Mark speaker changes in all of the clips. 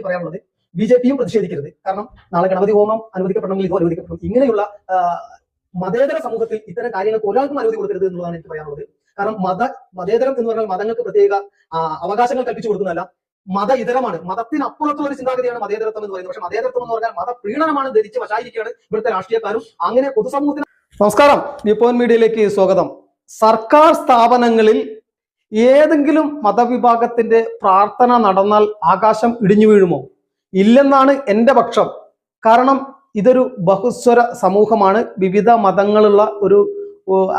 Speaker 1: പറയാനുള്ളത്. B J പിയും പ്രതിഷേധിക്കരുത്. കാരണം നാളെ ഗണപതി ഹോമം അനുവദിക്കപ്പെടണമെങ്കിൽ ഇതോ അനുവദിക്കപ്പെടും ഇങ്ങനെയുള്ള മതേതര സമൂഹത്തിൽ ഇത്തരം കാര്യങ്ങൾക്ക് ഒരാൾക്കും അനുമതി കൊടുക്കരുത് എന്നുള്ളതാണ് എനിക്ക് പറയാനുള്ളത്. കാരണം മത മതേതരം എന്ന് പറഞ്ഞാൽ മതങ്ങൾക്ക് പ്രത്യേക അവകാശങ്ങൾ കൽപ്പിച്ചു കൊടുക്കുന്നതല്ല. മത ഇതരമാണ്. മതത്തിനപ്പുറത്തുള്ള ഒരു ചിന്താഗതിയാണ് മതേതരത്വം എന്ന് പറയുന്നത്. പക്ഷെ മതേതരത്വം എന്ന് പറഞ്ഞാൽ മതപ്രീണനമാണ് ധരിച്ച് വശായിരിക്കുകയാണ് ഇവിടുത്തെ രാഷ്ട്രീയക്കാരും. അങ്ങനെ പൊതുസമൂഹത്തിന് നമസ്കാരം. നിപ്പോൻ മീഡിയയിലേക്ക് സ്വാഗതം. സർക്കാർ സ്ഥാപനങ്ങളിൽ ഏതെങ്കിലും മതവിഭാഗത്തിന്റെ പ്രാർത്ഥന നടന്നാൽ ആകാശം ഇടിഞ്ഞു വീഴുമോ? ഇല്ലെന്നാണ് എന്റെ പക്ഷം. കാരണം ഇതൊരു ബഹുസ്വര സമൂഹമാണ്. വിവിധ മതങ്ങളുള്ള ഒരു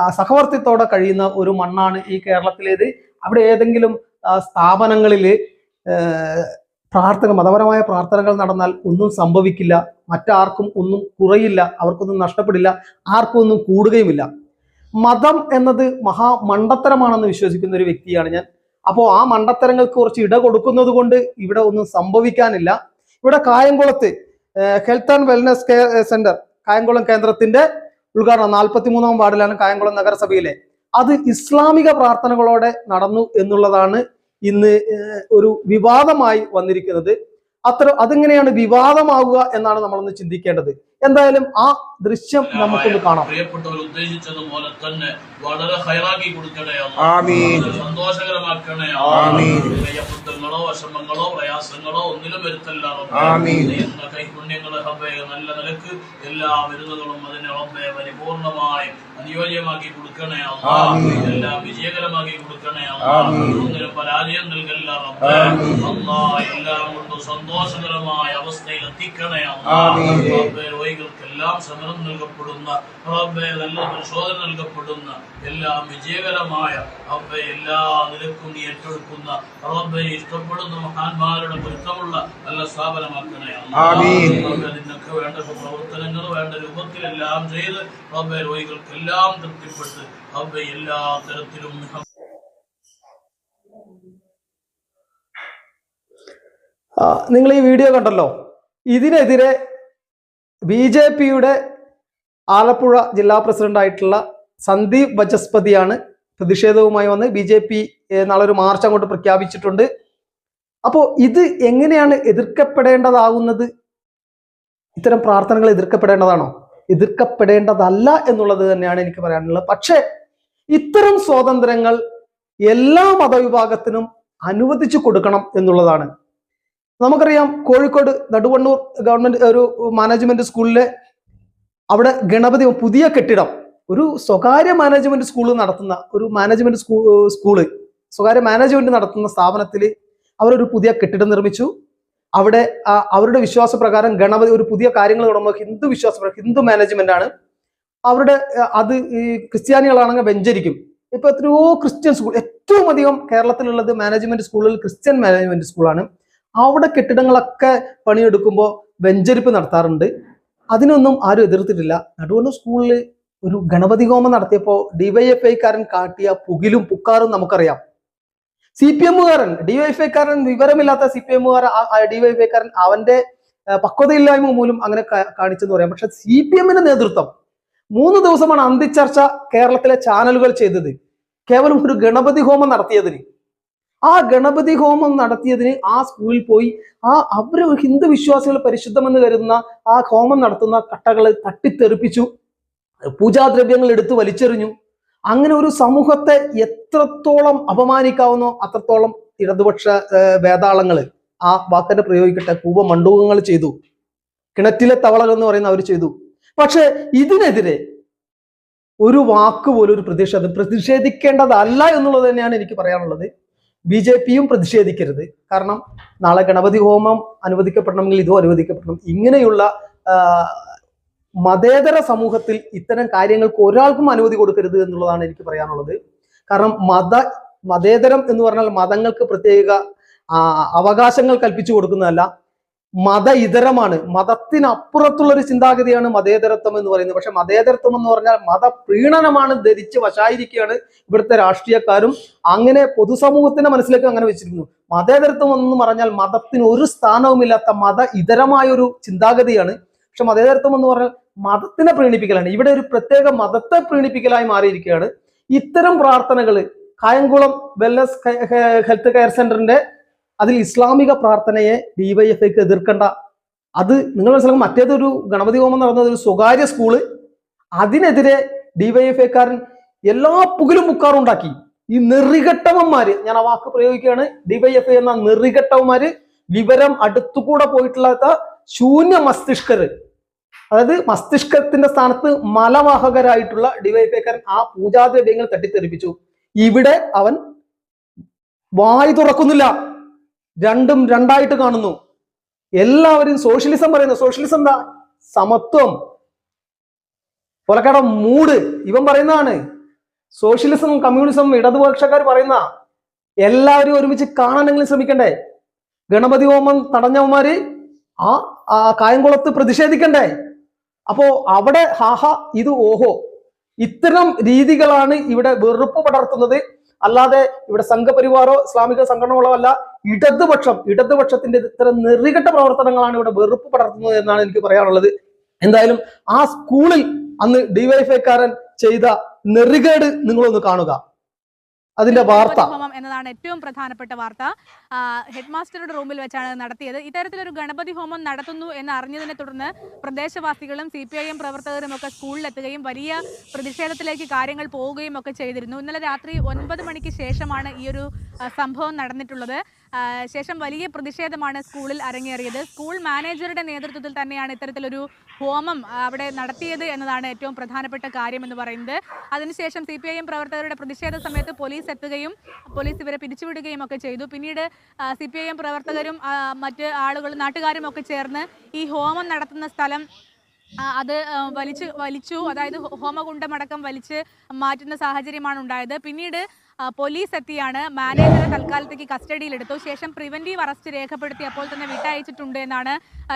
Speaker 1: സഹവർത്തിത്തോടെ കഴിയുന്ന ഒരു മണ്ണാണ് ഈ കേരളത്തിലേത്. അവിടെ ഏതെങ്കിലും സ്ഥാപനങ്ങളിൽ പ്രാർത്ഥന മതപരമായ പ്രാർത്ഥനകൾ നടന്നാൽ ഒന്നും സംഭവിക്കില്ല. മറ്റാർക്കും ഒന്നും കുറയില്ല. അവർക്കൊന്നും നഷ്ടപ്പെടില്ല. ആർക്കും ഒന്നും കൂടുകയുമില്ല. മതം എന്നത് മഹാ മണ്ടത്തരമാണെന്ന് വിശ്വസിക്കുന്ന ഒരു വ്യക്തിയാണ് ഞാൻ. അപ്പോൾ ആ മണ്ടത്തരങ്ങൾക്ക് കുറച്ച് ഇട കൊടുക്കുന്നത് കൊണ്ട് ഇവിടെ ഒന്നും സംഭവിക്കാനില്ല. ഇവിടെ കായംകുളത്ത് health and wellness care centre Kayamkulam കേന്ദ്രത്തിന്റെ ഉദ്ഘാടനം നാൽപ്പത്തി മൂന്നാം വാർഡിലാണ് കായംകുളം നഗരസഭയിലെ. അത് ഇസ്ലാമിക പ്രാർത്ഥനകളോടെ നടന്നു എന്നുള്ളതാണ് ഇന്ന് ഒരു വിവാദമായി വന്നിരിക്കുന്നത്. അത്ര അതെങ്ങനെയാണ് വിവാദമാവുക എന്നാണ് നമ്മളൊന്ന് ചിന്തിക്കേണ്ടത്. എന്തായാലും ആ ദൃശ്യം നമുക്കൊന്ന് കാണാം
Speaker 2: പ്രിയപ്പെട്ടവർ ഉദ്ദേശിച്ചതുപോലെ തന്നെ വളരെ ഹൈറാക്കി കൊടുക്കണേ. സന്തോഷകരമാക്കണേ വിഷമങ്ങളോ പ്രയാസങ്ങളോ ഒന്നിലും വരുത്തല്ല കൈപുണ്യങ്ങളെ നല്ല നിലയ്ക്ക് എല്ലാ മരുന്നുകളും അതിനെ റബ്ബേ പരിപൂർണമായി അനുയോജ്യമാക്കി കൊടുക്കണേ. എല്ലാം വിജയകരമാക്കി കൊടുക്കണേ. ഒന്നിനും പരാജയം നൽകല്ല റബ്ബേ. കൊണ്ടും സന്തോഷകരമായ അവസ്ഥയിൽ എത്തിക്കണേ. റബ്ബേ രോഗികൾക്കെല്ലാം സമരം നൽകപ്പെടുന്ന നല്ല പരിശോധന നൽകപ്പെടുന്ന എല്ലാം വിജയകരമായ റബ്ബേ എല്ലാ നിലക്കും നീ ഏറ്റെടുക്കുന്ന റബ്ബെ ഇഷ്ടപ്പെടുന്ന മഹാന്മാരുടെ പൊരുത്തമുള്ള നല്ല സ്ഥാപനമാക്കണേ നിനക്ക് വേണ്ട പ്രവർത്തനങ്ങൾ വേണ്ട രൂപത്തിലെല്ലാം ചെയ്ത് റബ്ബെ രോഗികൾക്കെല്ലാം തൃപ്തിപ്പെട്ട് റബ്ബെ എല്ലാ തരത്തിലും
Speaker 1: ആ, നിങ്ങൾ ഈ വീഡിയോ കണ്ടല്ലോ? ഇതിനെതിരെ ബി ജെ പിയുടെ ആലപ്പുഴ ജില്ലാ പ്രസിഡന്റ് ആയിട്ടുള്ള സന്ദീപ് വജസ്പതിയാണ് പ്രതിഷേധവുമായി വന്ന് ബി ജെ പി നാളെ ഒരു മാർച്ച് അങ്ങോട്ട് പ്രഖ്യാപിച്ചിട്ടുണ്ട്. അപ്പോൾ ഇത് എങ്ങനെയാണ് എതിർക്കപ്പെടേണ്ടതാകുന്നത്? ഇത്തരം പ്രാർത്ഥനകൾ എതിർക്കപ്പെടേണ്ടതാണോ? എതിർക്കപ്പെടേണ്ടതല്ല എന്നുള്ളത് തന്നെയാണ് എനിക്ക് പറയാനുള്ളത്. പക്ഷേ ഇത്തരം സ്വാതന്ത്ര്യങ്ങൾ എല്ലാ മതവിഭാഗത്തിനും അനുവദിച്ചു കൊടുക്കണം എന്നുള്ളതാണ് നമുക്കറിയാം കോഴിക്കോട് നടുവണ്ണൂർ ഗവൺമെന്റ് ഒരു മാനേജ്മെന്റ് സ്കൂളിലെ അവിടെ ഗണപതി പുതിയ കെട്ടിടം ഒരു സ്വകാര്യ മാനേജ്മെന്റ് സ്കൂൾ നടത്തുന്ന ഒരു മാനേജ്മെന്റ് സ്കൂ സ്കൂൾ സ്വകാര്യ മാനേജ്മെന്റ് നടത്തുന്ന സ്ഥാപനത്തിൽ അവരൊരു പുതിയ കെട്ടിടം നിർമ്മിച്ചു. അവിടെ അവരുടെ വിശ്വാസപ്രകാരം ഗണപതി ഒരു പുതിയ കാര്യങ്ങൾ തുടങ്ങുമ്പോൾ ഹിന്ദു വിശ്വാസപ്രകാരം ഹിന്ദു മാനേജ്മെന്റ് ആണ്. അവരുടെ അത് ഈ ക്രിസ്ത്യാനികളാണെങ്കിൽ വെഞ്ചരിക്കും. ഇപ്പൊ എത്രയോ ക്രിസ്ത്യൻ സ്കൂൾ ഏറ്റവും അധികം കേരളത്തിലുള്ളത് മാനേജ്മെന്റ് സ്കൂളിൽ ക്രിസ്ത്യൻ മാനേജ്മെന്റ് സ്കൂളാണ് അവിടെ കെട്ടിടങ്ങളൊക്കെ പണിയെടുക്കുമ്പോൾ വെഞ്ചരിപ്പ് നടത്താറുണ്ട്. അതിനൊന്നും ആരും എതിർത്തിട്ടില്ല. നടുവണ്ണൂർ സ്കൂളിൽ ഒരു ഗണപതി ഹോമം നടത്തിയപ്പോൾ ഡിവൈഎഫ്ഐക്കാരൻ കാട്ടിയ പുകിലും പുക്കാറും നമുക്കറിയാം. സി പി എമ്മുകാരൻ ഡിവൈഎഫ്ഐക്കാരൻ വിവരമില്ലാത്ത സി പി എമ്മുകാരൻ ഡിവൈഎഫ്ഐക്കാരൻ അവന്റെ പക്വതയില്ലായ്മ മൂലം അങ്ങനെ കാണിച്ചെന്ന് പറയാം. പക്ഷെ സി പി എമ്മിന്റെ നേതൃത്വം മൂന്ന് ദിവസമാണ് അന്തിച്ചർച്ച കേരളത്തിലെ ചാനലുകൾ ചെയ്തത്. കേവലം ഒരു ഗണപതി ഹോമം നടത്തിയതിന്. ആ ഗണപതി ഹോമം നടത്തിയതിന് ആ സ്കൂളിൽ പോയി. ആ അവർ ഹിന്ദു വിശ്വാസികൾ പരിശുദ്ധമെന്ന് കരുതുന്ന ആ ഹോമം നടത്തുന്ന കട്ടകൾ തട്ടിത്തെറിപ്പിച്ചു. പൂജാദ്രവ്യങ്ങൾ എടുത്തു വലിച്ചെറിഞ്ഞു. അങ്ങനെ ഒരു സമൂഹത്തെ എത്രത്തോളം അപമാനിക്കാവുന്നോ അത്രത്തോളം ഇടതുപക്ഷ വേതാളങ്ങൾ ആ വാക്കിനെ പ്രയോഗിക്കട്ടെ കൂപ മണ്ഡൂകങ്ങൾ ചെയ്തു. കിണറ്റിലെ തവളകൾ എന്ന് പറയുന്ന അവർ ചെയ്തു. പക്ഷെ ഇതിനെതിരെ ഒരു വാക്ക് പോലും ഒരു പ്രതിഷേധം പ്രതിഷേധിക്കേണ്ടതല്ല എന്നുള്ളത് തന്നെയാണ് എനിക്ക് പറയാനുള്ളത്. ബി ജെ പിയും പ്രതിഷേധിക്കരുത്. കാരണം നാളെ ഗണപതി ഹോമം അനുവദിക്കപ്പെടണമെങ്കിൽ ഇതും അനുവദിക്കപ്പെടണം. ഇങ്ങനെയുള്ള മതേതര സമൂഹത്തിൽ ഇത്തരം കാര്യങ്ങൾക്ക് ഒരാൾക്കും അനുമതി കൊടുക്കരുത് എന്നുള്ളതാണ് എനിക്ക് പറയാനുള്ളത്. കാരണം മത മതേതരം എന്ന് പറഞ്ഞാൽ മതങ്ങൾക്ക് പ്രത്യേക അവകാശങ്ങൾ കൽപ്പിച്ചു കൊടുക്കുന്നതല്ല. മത ഇതരമാണ് മതത്തിനപ്പുറത്തുള്ള ഒരു ചിന്താഗതിയാണ് മതേതരത്വം എന്ന് പറയുന്നത്. പക്ഷെ മതേതരത്വം എന്ന് പറഞ്ഞാൽ മതപ്രീണനമാണ് ധരിച്ച് വശായിരിക്കുകയാണ് ഇവിടുത്തെ രാഷ്ട്രീയക്കാരും അങ്ങനെ പൊതുസമൂഹത്തിന്റെ മനസ്സിലേക്ക് അങ്ങനെ വെച്ചിരിക്കുന്നു. മതേതരത്വം എന്ന് പറഞ്ഞാൽ മതത്തിന് ഒരു സ്ഥാനവുമില്ലാത്ത മത ഇതരമായ ഒരു ചിന്താഗതിയാണ്. പക്ഷെ മതേതരത്വം എന്ന് പറഞ്ഞാൽ മതത്തിനെ പ്രീണിപ്പിക്കലാണ്. ഇവിടെ ഒരു പ്രത്യേക മതത്തെ പ്രീണിപ്പിക്കലായി മാറിയിരിക്കുകയാണ്. ഇത്തരം പ്രാർത്ഥനകൾ കായംകുളം വെല്ലസ് ഹെൽത്ത് കെയർ സെന്ററിന്റെ അതിൽ ഇസ്ലാമിക പ്രാർത്ഥനയെ ഡിവൈഎഫ്ഐക്ക് എതിർക്കേണ്ട. അത് നിങ്ങൾ മനസ്സിലാക്കും മറ്റേതൊരു ഗണപതി ഹോമം നടന്നത് ഒരു സ്വകാര്യ സ്കൂൾ. അതിനെതിരെ ഡിവൈഎഫ്ഐക്കാരൻ എല്ലാ പുകലും മുക്കാറും ഉണ്ടാക്കി. ഈ നെറികെട്ടവന്മാര് ഞാൻ ആ വാക്ക് പ്രയോഗിക്കുകയാണ് ഡിവൈഎഫ്ഐ എന്ന നെറികെട്ടവന്മാര് വിവരം അടുത്തുകൂടെ പോയിട്ടില്ലാത്ത ശൂന്യ മസ്തിഷ്കർ അതായത് മസ്തിഷ്കത്തിന്റെ സ്ഥാനത്ത് മലവാഹകരായിട്ടുള്ള ഡിവൈഎഫ്ഐക്കാരൻ ആ പൂജാദ്രവ്യങ്ങൾ തട്ടിത്തെറിപ്പിച്ചു. ഇവിടെ അവൻ വായി തുറക്കുന്നില്ല. രണ്ടും രണ്ടായിട്ട് കാണുന്നു. എല്ലാവരും സോഷ്യലിസം പറയുന്നു. സോഷ്യലിസം എന്താ? സമത്വം. കൊലക്കട മൂട്. ഇവൻ പറയുന്നതാണ്. സോഷ്യലിസം കമ്മ്യൂണിസം ഇടതുപക്ഷക്കാർ പറയുന്ന എല്ലാവരും ഒരുമിച്ച് കാണാനെങ്കിലും ശ്രമിക്കണ്ടേ? ഗണപതി ഹോമം തടഞ്ഞവന്മാര് ആ ആ കായംകുളത്ത് പ്രതിഷേധിക്കണ്ടേ? അപ്പോ അവിടെ ഹാഹ ഇത് ഓഹോ. ഇത്തരം രീതികളാണ് ഇവിടെ വെറുപ്പ് പടർത്തുന്നത്. അല്ലാതെ ഇവിടെ സംഘപരിവാറോ ഇസ്ലാമിക സംഘടനകളോ അല്ല ഇടതുപക്ഷം ഇടതുപക്ഷത്തിന്റെ ഇത്തരം നെറികെട്ട പ്രവർത്തനങ്ങളാണ് ഇവിടെ വെറുപ്പ് പടർത്തുന്നത് എന്നാണ് എനിക്ക് പറയാനുള്ളത്. എന്തായാലും ആ സ്കൂളിൽ അന്ന് ഡിവൈഫൈക്കാരൻ ചെയ്ത നെറികേട് നിങ്ങളൊന്ന് കാണുക. അതിന്റെ വാർത്ത.
Speaker 3: എന്നതാണ് ഏറ്റവും പ്രധാനപ്പെട്ട വാർത്ത. ഹെഡ്മാസ്റ്ററുടെ ഹെഡ് മാസ്റ്ററുടെ റൂമിൽ വെച്ചാണ് നടത്തിയത്. ഇത്തരത്തിലൊരു ഗണപതി ഹോമം നടത്തുന്നു എന്ന് അറിഞ്ഞതിനെ തുടർന്ന് പ്രദേശവാസികളും സി പി ഐ എം പ്രവർത്തകരും ഒക്കെ സ്കൂളിലെത്തുകയും വലിയ പ്രതിഷേധത്തിലേക്ക് കാര്യങ്ങൾ പോവുകയും ഒക്കെ ചെയ്തിരുന്നു. ഇന്നലെ രാത്രി ഒൻപത് മണിക്ക് ശേഷമാണ് ഈ ഒരു സംഭവം നടന്നിട്ടുള്ളത്. ശേഷം വലിയ പ്രതിഷേധമാണ് സ്കൂളിൽ അരങ്ങേറിയത്. സ്കൂൾ മാനേജറുടെ നേതൃത്വത്തിൽ തന്നെയാണ് ഇത്തരത്തിലൊരു ഹോമം അവിടെ നടത്തിയത് എന്നതാണ് ഏറ്റവും പ്രധാനപ്പെട്ട കാര്യം എന്ന് പറയുന്നത്. അതിനുശേഷം സി പി ഐ എം പ്രവർത്തകരുടെ പ്രതിഷേധ സമയത്ത് പോലീസ് എത്തുകയും പോലീസ് ഇവരെ പിരിച്ചുവിടുകയും ഒക്കെ ചെയ്തു. പിന്നീട് സി പി ഐ എം പ്രവർത്തകരും മറ്റ് ആളുകളും നാട്ടുകാരും ഒക്കെ ചേർന്ന് ഈ ഹോമം നടത്തുന്ന സ്ഥലം അത് വലിച്ചു വലിച്ചു അതായത് ഹോമകുണ്ടമടക്കം വലിച്ച് മാറ്റുന്ന സാഹചര്യമാണ് ഉണ്ടായത്. പിന്നീട് പോലീസ് എത്തിയാണ്. മാനേജറെ തൽക്കാലത്തേക്ക് കസ്റ്റഡിയിലെടുത്തു. ശേഷം പ്രിവന്റീവ് അറസ്റ്റ് രേഖപ്പെടുത്തി അപ്പോൾ തന്നെ വിട്ടയച്ചിട്ടുണ്ട് എന്നാണ്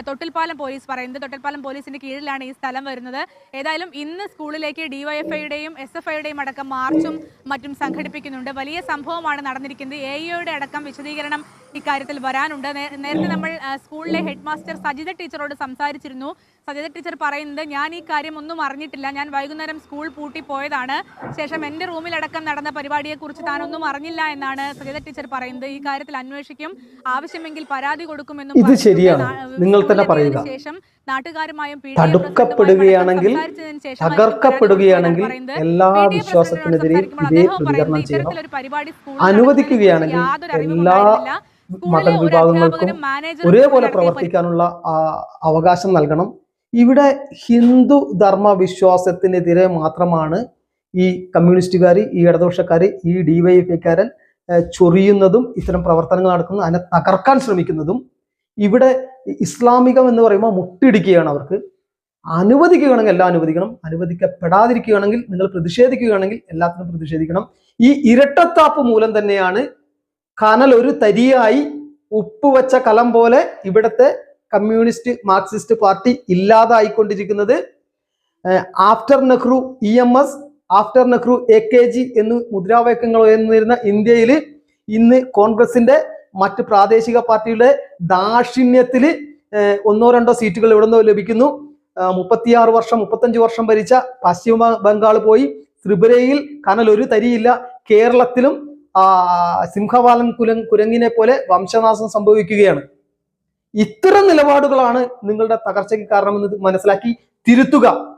Speaker 3: തൊട്ടിൽപ്പാലം പോലീസ് പറയുന്നത്. തൊട്ടിൽപ്പാലം പോലീസിന്റെ കീഴിലാണ് ഈ സ്ഥലം വരുന്നത്. ഏതായാലും ഇന്ന് സ്കൂളിലേക്ക് ഡിവൈഎഫ്ഐയുടെയും എസ് എഫ് ഐയുടെയും അടക്കം മാർച്ചും മറ്റും സംഘടിപ്പിക്കുന്നുണ്ട്. വലിയ സംഭവമാണ് നടന്നിരിക്കുന്നത്. എ ഇയുടെ അടക്കം വിശദീകരണം ഇക്കാര്യത്തിൽ വരാനുണ്ട്. നേരത്തെ നമ്മൾ സ്കൂളിലെ ഹെഡ് മാസ്റ്റർ സജിത ടീച്ചറോട് സംസാരിച്ചിരുന്നു. സജിത ടീച്ചർ പറയുന്നത് ഞാൻ ഈ കാര്യം ഒന്നും അറിഞ്ഞിട്ടില്ല. ഞാൻ വൈകുന്നേരം സ്കൂൾ പൂട്ടി പോയതാണ്. ശേഷം എന്റെ റൂമിലടക്കം നടന്ന പരിപാടിയെക്കുറിച്ച് താനൊന്നും അറിഞ്ഞില്ല എന്നാണ് സജിത ടീച്ചർ പറയുന്നത്. ഈ കാര്യത്തിൽ അന്വേഷിക്കും. ആവശ്യമെങ്കിൽ പരാതി കൊടുക്കുമെന്നും
Speaker 1: ഇത് ശരിയാണ്. നിങ്ങൾ തന്നെ പറയുക.
Speaker 3: ശേഷം നാട്ടുകാരുമായും
Speaker 1: തടുക്കപ്പെടുകയാണെങ്കിൽ തകർക്കപ്പെടുകയാണെങ്കിൽ എല്ലാ വിശ്വാസത്തിനെതിരെയും ഇതേ പ്രതികരണം ചെയ്യണം അനുവദിക്കുകയാണെങ്കിൽ എല്ലാ മത വിഭാഗങ്ങൾക്കും ഒരേപോലെ പ്രവർത്തിക്കാനുള്ള അവകാശം നൽകണം. ഇവിടെ ഹിന്ദു ധർമ്മ വിശ്വാസത്തിനെതിരെ മാത്രമാണ് ഈ കമ്മ്യൂണിസ്റ്റുകാർ ഈ ഇടതുപക്ഷക്കാർ ഈ ഡിവൈഎഫ്ഐക്കാരൻ ചൊറിയുന്നതും ഇത്തരം പ്രവർത്തനങ്ങൾ നടക്കുന്നതും അതിനെ തകർക്കാൻ ശ്രമിക്കുന്നതും ഇവിടെ ഇസ്ലാമികം എന്ന് പറയുമ്പോൾ മുട്ടിടിക്കുകയാണ് അവർക്ക്. അനുവദിക്കുകയാണെങ്കിൽ എല്ലാം അനുവദിക്കണം. അനുവദിക്കപ്പെടാതിരിക്കുകയാണെങ്കിൽ നിങ്ങൾ പ്രതിഷേധിക്കുകയാണെങ്കിൽ എല്ലാത്തിനും പ്രതിഷേധിക്കണം. ഈ ഇരട്ടത്താപ്പ് മൂലം തന്നെയാണ് കനൽ ഒരു തരിയായി ഉപ്പ് വച്ച കലം പോലെ ഇവിടുത്തെ communist Marxist party ഇല്ലാതായിക്കൊണ്ടിരിക്കുന്നത്. After Nehru E M S after Nehru A K G എന്ന് മുദ്രാവാക്യങ്ങൾ ഉയർന്നിരുന്ന ഇന്ത്യയിൽ ഇന്ന് കോൺഗ്രസിന്റെ മറ്റ് പ്രാദേശിക പാർട്ടിയുടെ ദാക്ഷിണ്യത്തിൽ ഒന്നോ രണ്ടോ സീറ്റുകൾ ഇവിടെ നിന്ന് ലഭിക്കുന്നു. മുപ്പത്തിയാറ് വർഷം മുപ്പത്തഞ്ച് വർഷം ഭരിച്ച പശ്ചിമ ബംഗാൾ പോയി ത്രിപുരയിൽ കനൽ ഒരു തരിയില്ല. കേരളത്തിലും ആ സിംഹവാലൻ കുല കുരങ്ങിനെ പോലെ വംശനാശം സംഭവിക്കുകയാണ്. ഇത്തരം നിലപാടുകളാണ് നിങ്ങളുടെ തകർച്ചയ്ക്ക് കാരണമെന്ന് മനസ്സിലാക്കി തിരുത്തുക.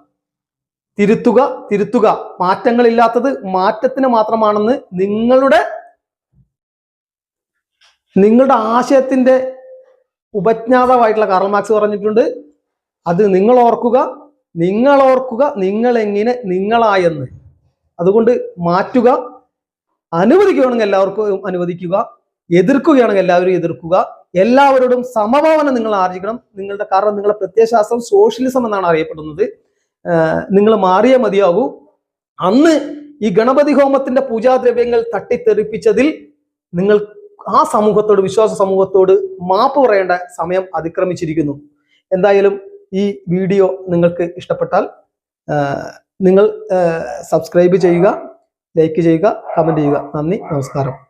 Speaker 1: തിരുത്തുക തിരുത്തുക. മാറ്റങ്ങളില്ലാത്തത് മാറ്റത്തിന് മാത്രമാണെന്ന് നിങ്ങളുടെ നിങ്ങളുടെ ആശയത്തിന്റെ ഉപജ്ഞാതാവായിട്ടുള്ള കാർമാക്സ് പറഞ്ഞിട്ടുണ്ട്. അത് നിങ്ങൾ ഓർക്കുക നിങ്ങൾ ഓർക്കുക നിങ്ങൾ എങ്ങനെ നിങ്ങളായെന്ന്. അതുകൊണ്ട് മാറ്റുക അനുവദിക്കുകയാണെങ്കിൽ എല്ലാവർക്കും അനുവദിക്കുക എതിർക്കുകയാണെങ്കിൽ എല്ലാവരും എതിർക്കുക എല്ലാവരോടും സമഭാവന നിങ്ങൾ ആർജിക്കണം. നിങ്ങളുടെ കാരണം നിങ്ങളുടെ പ്രത്യയശാസ്ത്രം സോഷ്യലിസം എന്നാണ് അറിയപ്പെടുന്നത്. നിങ്ങൾ മാറിയേ മതിയാകൂ. അന്ന് ഈ ഗണപതി ഹോമത്തിന്റെ പൂജാദ്രവ്യങ്ങൾ തട്ടിത്തെറിപ്പിച്ചതിൽ നിങ്ങൾ ആ സമൂഹത്തോട് വിശ്വാസ സമൂഹത്തോട് മാപ്പ് പറയേണ്ട സമയം അതിക്രമിച്ചിരിക്കുന്നു. എന്തായാലും ഈ വീഡിയോ നിങ്ങൾക്ക് ഇഷ്ടപ്പെട്ടാൽ നിങ്ങൾ സബ്സ്ക്രൈബ് ചെയ്യുക. ലൈക്ക് ചെയ്യുക കമന്റ് ചെയ്യുക. നന്ദി നമസ്കാരം.